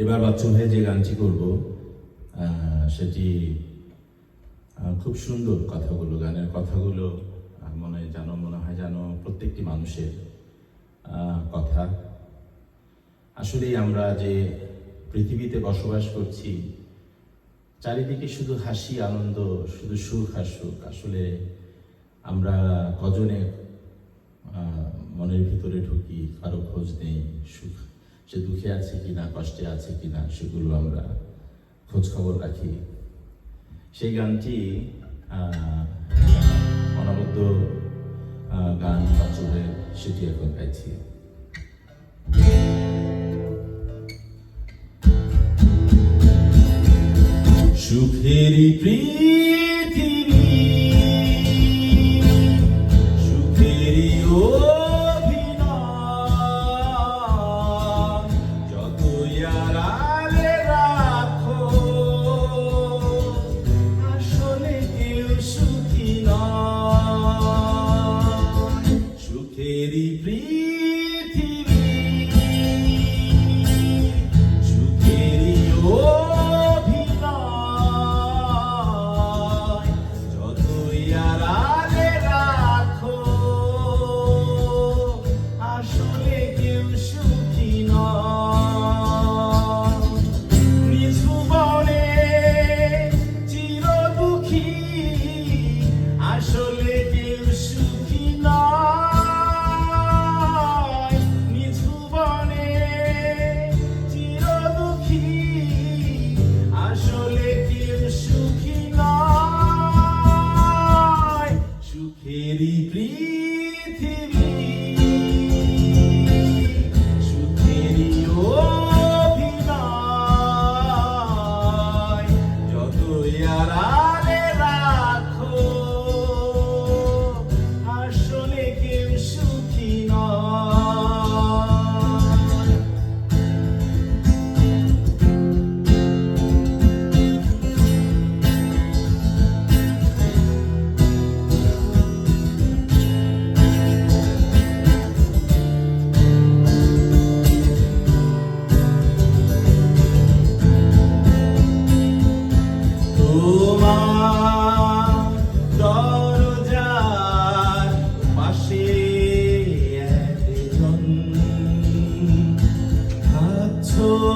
এবার বাচ্চু ভাই যে গানটি করব সেটি খুব সুন্দর কথাগুলো, গানের কথাগুলো মনে যেন, মনে হয় যেন প্রত্যেকটি মানুষের কথা। আসলেই আমরা যে পৃথিবীতে বসবাস করছি, চারিদিকে শুধু হাসি, আনন্দ, শুধু সুখ আর সুখ। আসলে আমরা কজনে মনের ভিতরে ঢুকি, কারও খোঁজ নেই, সুখ সে দুঃখে আছে কিনা, কষ্টে আছে কিনা, সেগুলো আমরা খোঁজ খবর রাখি। সেই গানটি অনবদ্য গান বাচুরের সেটি এখন গাইছি। সুখেরই পৃথিবী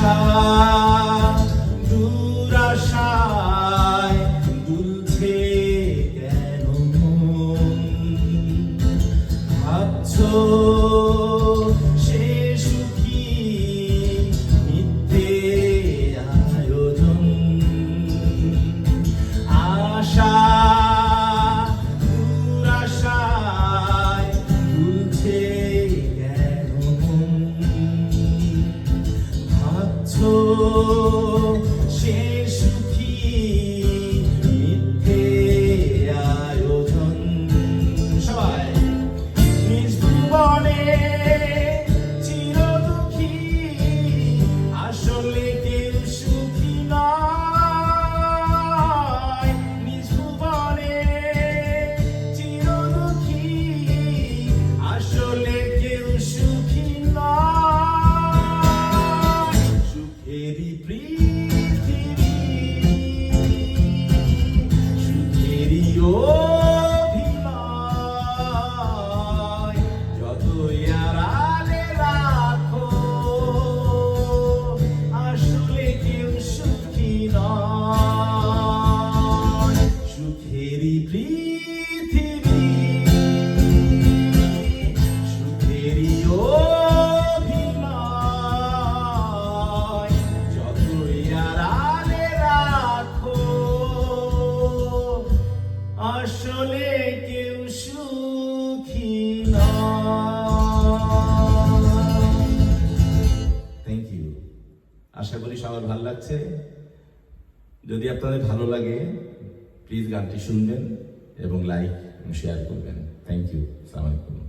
আশা দুরাশায় দুলছে কেন ভাবছ সুখেরি পৃথিবী সুখেরি অভিনয়, যতই আড়ালে আসলে কেউ সুখী থ্যাংক ইউ আশা করি সবার ভালো লাগছে। যদি আপনাদের ভালো লাগে প্লিজ গানটি শুনবেন এবং লাইক শেয়ার করবেন। থ্যাংক ইউ সালামালাইকুম